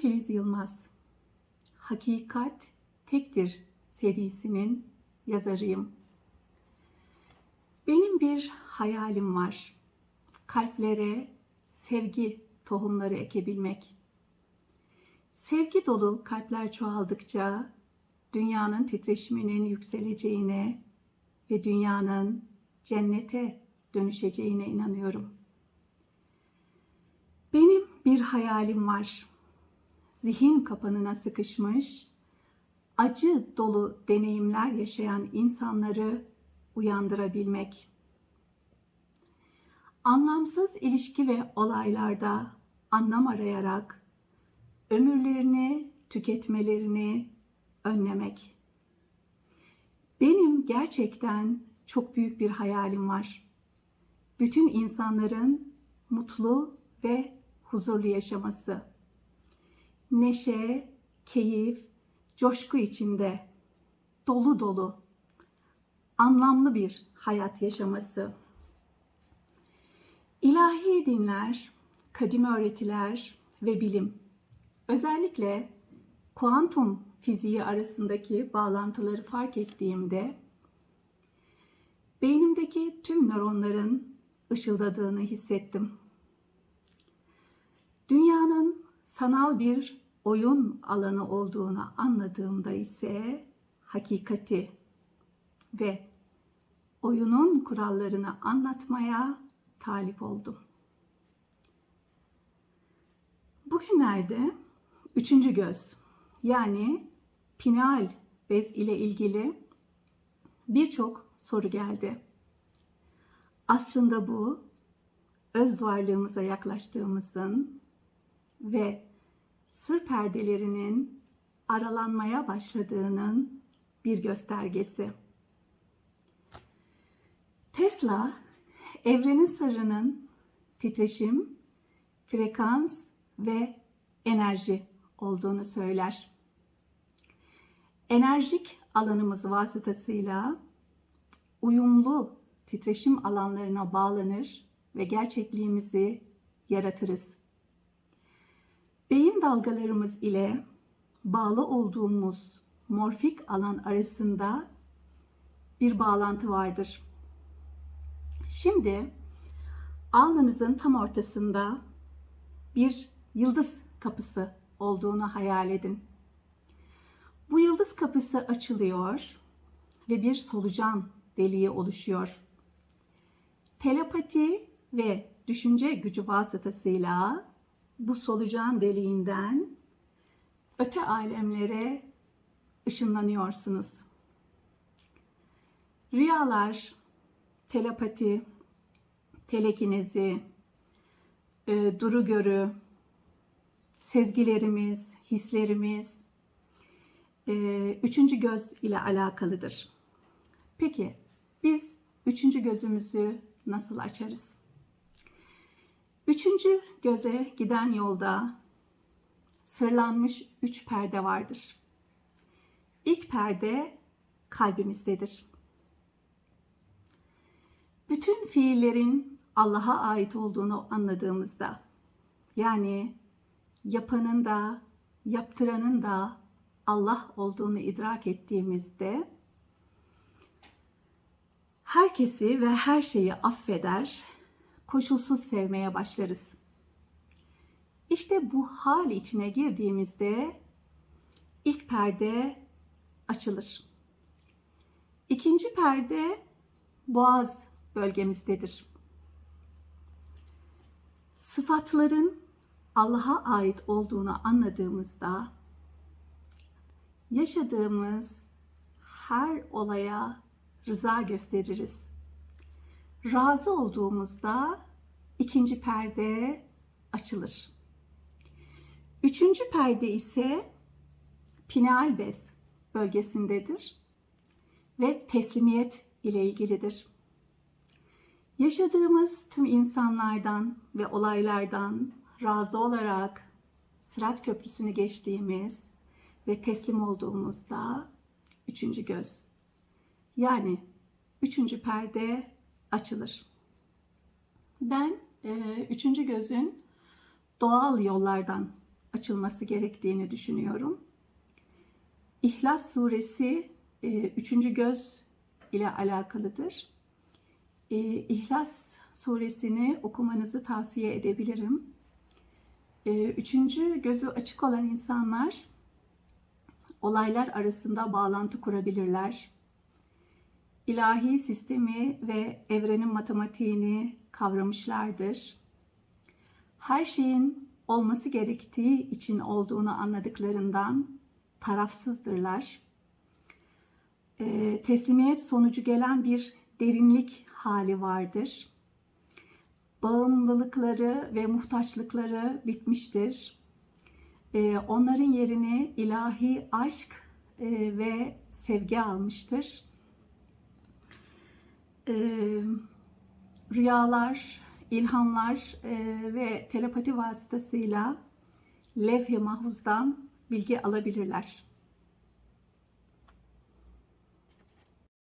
Filiz Yılmaz. Hakikat Tektir serisinin yazarıyım. Benim bir hayalim var. Kalplere sevgi tohumları ekebilmek. Sevgi dolu kalpler çoğaldıkça dünyanın titreşiminin yükseleceğine ve dünyanın cennete dönüşeceğine inanıyorum. Benim bir hayalim var. Zihin kapanına sıkışmış, acı dolu deneyimler yaşayan insanları uyandırabilmek. Anlamsız ilişki ve olaylarda anlam arayarak ömürlerini tüketmelerini önlemek. Benim gerçekten çok büyük bir hayalim var. Bütün insanların mutlu ve huzurlu yaşaması. Neşe, keyif, coşku içinde dolu dolu anlamlı bir hayat yaşaması. İlahi dinler, kadim öğretiler ve bilim özellikle kuantum fiziği arasındaki bağlantıları fark ettiğimde beynimdeki tüm nöronların ışıldadığını hissettim. Dünyanın sanal bir oyun alanı olduğunu anladığımda ise hakikati ve oyunun kurallarını anlatmaya talip oldum. Bugünlerde üçüncü göz yani pineal bez ile ilgili birçok soru geldi. Aslında bu öz varlığımıza yaklaştığımızın ve sır perdelerinin aralanmaya başladığının bir göstergesi. Tesla, evrenin sırrının titreşim, frekans ve enerji olduğunu söyler. Enerjik alanımız vasıtasıyla uyumlu titreşim alanlarına bağlanır ve gerçekliğimizi yaratırız. Beyin dalgalarımız ile bağlı olduğumuz morfik alan arasında bir bağlantı vardır. Şimdi alnınızın tam ortasında bir yıldız kapısı olduğunu hayal edin. Bu yıldız kapısı açılıyor ve bir solucan deliği oluşuyor. Telepati ve düşünce gücü vasıtasıyla bu solucan deliğinden öte alemlere ışınlanıyorsunuz. Rüyalar, telepati, telekinezi, e, duru görü, sezgilerimiz, hislerimiz, e, üçüncü göz ile alakalıdır. Peki biz üçüncü gözümüzü nasıl açarız? Üçüncü göze giden yolda sırlanmış üç perde vardır. İlk perde kalbimizdedir. Bütün fiillerin Allah'a ait olduğunu anladığımızda, yani yapanın da, yaptıranın da Allah olduğunu idrak ettiğimizde, herkesi ve her şeyi affeder, koşulsuz sevmeye başlarız. İşte bu hal içine girdiğimizde ilk perde açılır. İkinci perde boğaz bölgemizdedir. Sıfatların Allah'a ait olduğunu anladığımızda yaşadığımız her olaya rıza gösteririz. Razı olduğumuzda ikinci perde açılır. Üçüncü perde ise pineal bez bölgesindedir ve teslimiyet ile ilgilidir. Yaşadığımız tüm insanlardan ve olaylardan razı olarak Sırat Köprüsü'nü geçtiğimiz ve teslim olduğumuzda üçüncü göz. Yani üçüncü perde açılır. Ben e, üçüncü gözün doğal yollardan açılması gerektiğini düşünüyorum. İhlas suresi e, üçüncü göz ile alakalıdır. E, İhlas suresini okumanızı tavsiye edebilirim. E, Üçüncü gözü açık olan insanlar olaylar arasında bağlantı kurabilirler. İlahi sistemi ve evrenin matematiğini kavramışlardır. Her şeyin olması gerektiği için olduğunu anladıklarından tarafsızdırlar. E, teslimiyet sonucu gelen bir derinlik hali vardır. Bağımlılıkları ve muhtaçlıkları bitmiştir. E, onların yerini ilahi aşk e, ve sevgi almıştır. E, rüyalar, ilhamlar e, ve telepati vasıtasıyla levh-i mahfuzdan bilgi alabilirler.